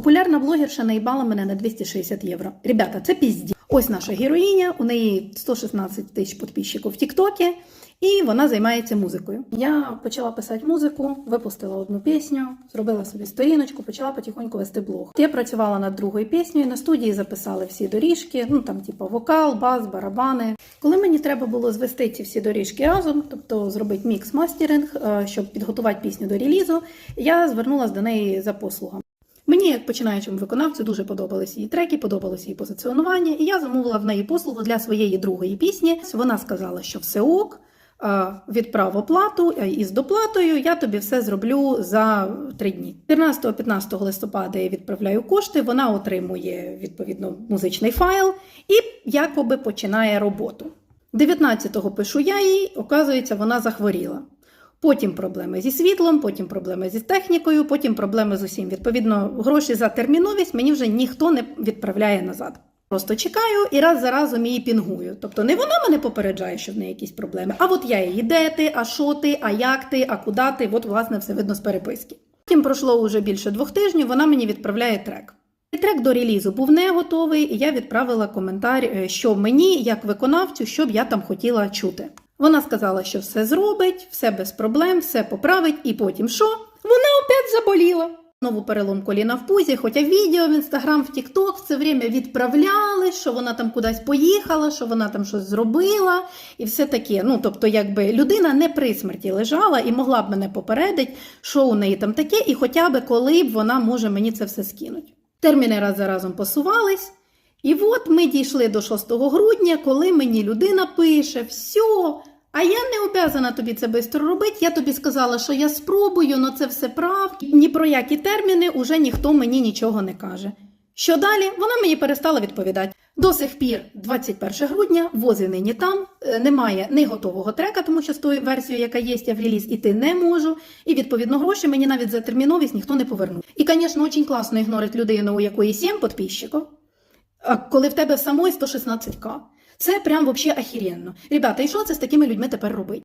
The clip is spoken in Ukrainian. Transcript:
Популярна блогерша наїбала мене на 260 євро. Ребята, це пізді. Ось наша героїня, у неї 116 тисяч підписчиків в Тіктокі, і вона займається музикою. Я почала писати музику, випустила одну пісню, зробила собі сторіночку, почала потихоньку вести блог. Я працювала над другою піснею. На студії записали всі доріжки, ну там, типу, вокал, бас, барабани. Коли мені треба було звести ці всі доріжки разом, тобто зробити мікс-мастеринг, е, щоб підготувати пісню до релізу, я звернулася до неї за послугами. Мені, як починаючому виконавцю, дуже подобались її треки, подобалося її позиціонування, і я замовила в неї послугу для своєї другої пісні. Вона сказала, що все ок, відправ оплату із доплатою, я тобі все зроблю за три дні. 14-15 листопада я відправляю кошти, вона отримує відповідно музичний файл і якоби починає роботу. 19-го пишу я їй, оказується, вона захворіла. Потім проблеми зі світлом, потім проблеми зі технікою, потім проблеми з усім. Відповідно, гроші за терміновість мені вже ніхто не відправляє назад. Просто чекаю і раз за разом її пінгую. Тобто не вона мене попереджає, що в неї якісь проблеми, а от я її де ти, а що ти, а як ти, а куди ти. От, власне, все видно з переписки. Потім пройшло вже більше двох тижнів, вона мені відправляє трек. І Трек до релізу був не готовий, і я відправила коментар, е, що мені, як виконавцю, що б я там хотіла чути. Вона сказала, що все зробить, все без проблем, все поправить, і потім що? Вона опять заболіла. Знову перелом коліна в пузі, хоча відео в інстаграм, в Тікток все время відправляли, що вона там кудись поїхала, що вона там щось зробила, і все таке. Ну, тобто, якби людина не при смерті лежала і могла б мене попередити, що у неї там таке, і хоча б коли б вона може мені це все скинути. Терміни раз за разом посувались. І от ми дійшли до 6 грудня, коли мені людина пише: все, а я не обязана тобі це швидко робити. Я тобі сказала, що я спробую, але це все прав. Ні про які терміни уже ніхто мені нічого не каже. Що далі? Вона мені перестала відповідати. До сих пір, 21 грудня, вози нині там, е, немає ні готового трека, тому що з тою версією, яка є, я в реліз іти не можу. І відповідно гроші мені навіть за терміновість ніхто не повернув. І, звісно, дуже класно ігнорить людину, у якої 7 підписчиків, коли в тебе самої 116к. Це прям вообще ахіренно. Ребята, і що це з такими людьми тепер робити?